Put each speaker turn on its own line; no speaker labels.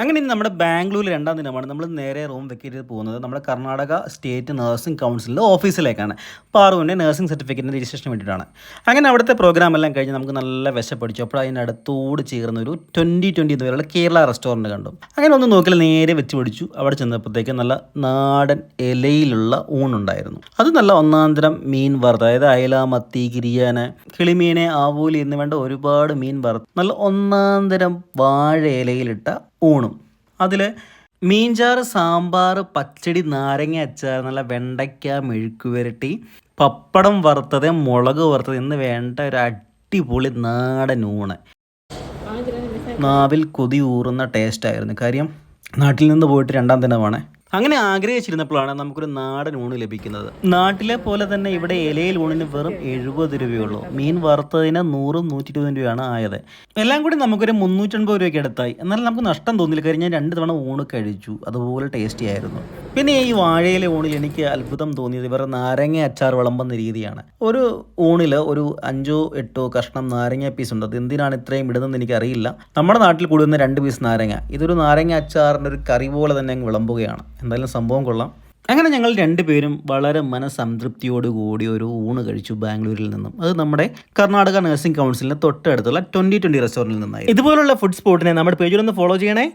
അങ്ങനെ ഇനി നമ്മുടെ ബാംഗ്ലൂരിൽ രണ്ടാം ദിനമാണ് നമ്മൾ നേരെ റൂം വെക്കേറ്റ് പോകുന്നത്. നമ്മുടെ കർണാടക സ്റ്റേറ്റ് നഴ്സിംഗ് കൗൺസിലിന്റെ ഓഫീസിലേക്കാണ്. പാറുവിന്റെ നഴ്സിംഗ് സർട്ടിഫിക്കറ്റിന്റെ രജിസ്ട്രേഷന് വേണ്ടിയിട്ടാണ്. അങ്ങനെ അവിടുത്തെ പ്രോഗ്രാം എല്ലാം കഴിഞ്ഞ് നമുക്ക് നല്ല വിശപ്പടിച്ചു. അപ്പോൾ അതിന്റെ അടുത്തോട് ചേർന്ന ഒരു ട്വന്റി ട്വന്റി എന്ന് പേരുള്ള കേരള റെസ്റ്റോറന്റ് കണ്ടു. അങ്ങനെ ഒന്ന് നോക്കിയാൽ നേരെ വെച്ച് പിടിച്ചു. അവിടെ ചെന്നപ്പോഴത്തേക്ക് നല്ല നാടൻ ഇലയിലുള്ള ഊണുണ്ടായിരുന്നു. അത് നല്ല ഒന്നാന്തരം മീൻ വറുത്ത് അതായത് അയല മത്തി കിരിയാന കിളിമീനെ ആവൂലി എന്ന് വേണ്ട ഒരുപാട് മീൻ വറുത്ത് നല്ല ഒന്നാന്തരം വാഴ ഇലയിലിട്ട ഊണും. അതിൽ മീൻചാറ് സാമ്പാർ പച്ചടി നാരങ്ങ അച്ചാർ നല്ല വെണ്ടയ്ക്ക മെഴുക്ക് വരട്ടി പപ്പടം വറുത്തത് മുളക് വറുത്തത് എന്ന് വേണ്ട ഒരു അടിപൊളി നാടൻ ഊണ്. നാവിൽ കൊതി ഊറുന്ന ടേസ്റ്റായിരുന്നു കാര്യം നാട്ടിൽ നിന്ന് പോയിട്ട് രണ്ടാം ദിനമാണ്. അങ്ങനെ ആഗ്രഹിച്ചിരുന്നപ്പോഴാണ് നമുക്കൊരു നാടൻ ഊണ് ലഭിക്കുന്നത്. നാട്ടിലെ പോലെ തന്നെ ഇവിടെ ഇലയിൽ ഊണിന് വെറും എഴുപത് രൂപയുള്ളൂ. മീൻ വറുത്തതിന് നൂറും നൂറ്റി ഇരുപതും രൂപയാണ് ആയത്. എല്ലാം കൂടി നമുക്കൊരു മുന്നൂറ്റൻപത് രൂപയ്ക്ക് അടുത്തായി. എന്നാലും നമുക്ക് നഷ്ടം തോന്നില്ല ഞാൻ രണ്ട് തവണ ഊണ് കഴിച്ചു. അതുപോലെ ടേസ്റ്റി ആയിരുന്നു. പിന്നെ ഈ വാഴയിലെ ഊണിൽ എനിക്ക് അത്ഭുതം തോന്നിയത് ഇവർ നാരങ്ങ അച്ചാർ വിളമ്പുന്ന രീതിയാണ്. ഒരു ഊണിൽ ഒരു അഞ്ചോ എട്ടോ കഷ്ണം നാരങ്ങ പീസ് ഉണ്ട്. അത് എന്തിനാണ് ഇത്രയും ഇടുന്നതെന്ന് എനിക്കറിയില്ല. നമ്മുടെ നാട്ടിൽ കൂടുന്ന രണ്ട് പീസ് നാരങ്ങ. ഇതൊരു നാരങ്ങ അച്ചാറിന്റെ ഒരു കറി പോലെ തന്നെ അങ്ങ് വിളമ്പുകയാണ്. എന്തായാലും സംഭവം കൊള്ളാം. അങ്ങനെ ഞങ്ങൾ രണ്ടുപേരും വളരെ മനസംതൃപ്തിയോടുകൂടി ഒരു ഊണ് കഴിച്ചു ബാംഗ്ലൂരിൽ നിന്നും. അത് നമ്മുടെ കർണാടക നഴ്സിംഗ് കൗൺസിലിന് തൊട്ടടുത്തുള്ള ട്വന്റി ട്വന്റി റെസ്റ്റോറന്റിൽ നിന്നായി ഇതുപോലുള്ള ഫുഡ് സ്പോട്ടിനെ നമ്മുടെ പേജിൽ ഒന്ന് ഫോളോ ചെയ്യണേ.